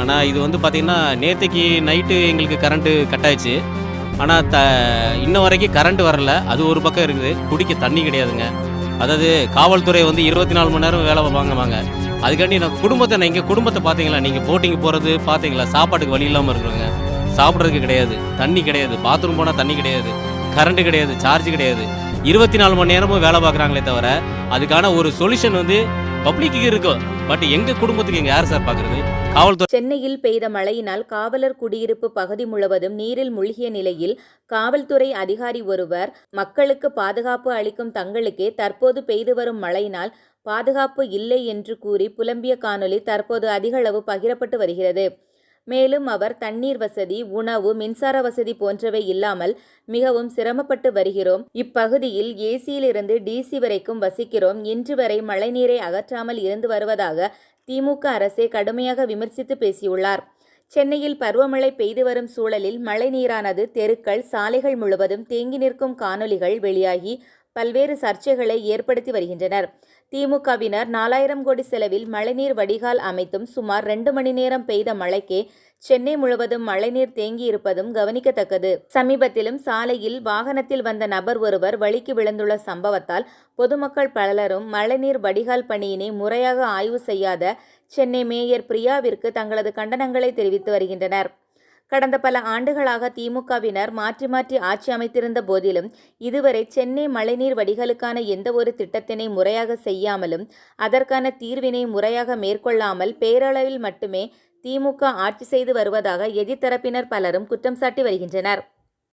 ஆனால் இது வந்து பார்த்திங்கன்னா நேற்றுக்கு நைட்டு எங்களுக்கு கரண்ட்டு கட் ஆயிடுச்சு ஆனால் த இன்ன வரைக்கும் கரண்ட் வரல. அது ஒரு பக்கம் இருக்குது. குடிக்க தண்ணி கிடையாதுங்க. அதாவது காவல்துறை வந்து இருபத்தி நாலு மணி நேரம் வேலை வாங்குவாங்க. அதுக்காண்டி நான் குடும்பத்தை நான் எங்கள் குடும்பத்தை பார்த்தீங்களா நீங்கள் போட்டிங் போகிறது பார்த்தீங்களா சாப்பாட்டுக்கு வழி இல்லாமல் இருக்கிறவங்க. சாப்பிட்றதுக்கு கிடையாது. தண்ணி கிடையாது. பாத்ரூம் போனால் தண்ணி கிடையாது. கரண்ட்டு கிடையாது. சார்ஜ் கிடையாது. இருபத்தி நாலு மணி நேரமும் வேலை பார்க்குறாங்களே தவிர அதுக்கான ஒரு சொல்யூஷன் வந்து பப்ளிக்கு இருக்கும். பட் எங்க குடும்பத்துக்கு எங்க யார் சார் பாக்குறது? காவல்துறை சென்னையில் பெய்த மழையினால் காவலர் குடியிருப்பு பகுதி முழுவதும் நீரில் மூழ்கிய நிலையில் காவல்துறை அதிகாரி ஒருவர் மக்களுக்கு பாதுகாப்பு அளிக்கும் தங்களுக்கே தற்போது பெய்து வரும் மழையினால் பாதுகாப்பு இல்லை என்று கூறி புலம்பிய காணொளி தற்போது அதிகளவு பகிரப்பட்டு வருகிறது. மேலும் அவர் தண்ணீர் வசதி உணவு மின்சார வசதி போன்றவை இல்லாமல் மிகவும் சிரமப்பட்டு வருகிறோம். இப்பகுதியில் ஏசியிலிருந்து டிசி வரைக்கும் வசிக்கிறோம். இன்று வரை மழைநீரை அகற்றாமல் இருந்து வருவதாக திமுக அரசே கடுமையாக விமர்சித்து பேசியுள்ளார். சென்னையில் பருவமழை பெய்து வரும் சூழலில் மழைநீரானது தெருக்கள் சாலைகள் முழுவதும் தேங்கி நிற்கும் காணொளிகள் வெளியாகி பல்வேறு சர்ச்சைகளை ஏற்படுத்தி வருகின்றனர். திமுகவினர் நாலாயிரம் கோடி செலவில் மழைநீர் வடிகால் அமைத்தும் சுமார் ரெண்டு மணி நேரம் பெய்த மழைக்கே சென்னை முழுவதும் மழைநீர் தேங்கியிருப்பதும் கவனிக்கத்தக்கது. சமீபத்திலும் சாலையில் வாகனத்தில் வந்த நபர் ஒருவர் வழிக்கு விழுந்துள்ள சம்பவத்தால் பொதுமக்கள் பலரும் மழைநீர் வடிகால் பணியினை முறையாக ஆய்வு செய்யாத சென்னை மேயர் பிரியாவிற்கு தங்களது கண்டனங்களை தெரிவித்து வருகின்றனர். கடந்த பல ஆண்டுகளாக திமுகவினர் மாற்றி மாற்றி ஆட்சி அமைத்திருந்த போதிலும் இதுவரை சென்னை மழைநீர் வடிகளுக்கான எந்த ஒரு திட்டத்தினை முறையாக செய்யாமலும் அதற்கான தீர்வினை முறையாக மேற்கொள்ளாமல் பேரளவில் மட்டுமே திமுக ஆட்சி செய்து வருவதாக எதிர்த்தரப்பினர் பலரும் குற்றம் சாட்டி வருகின்றனர்.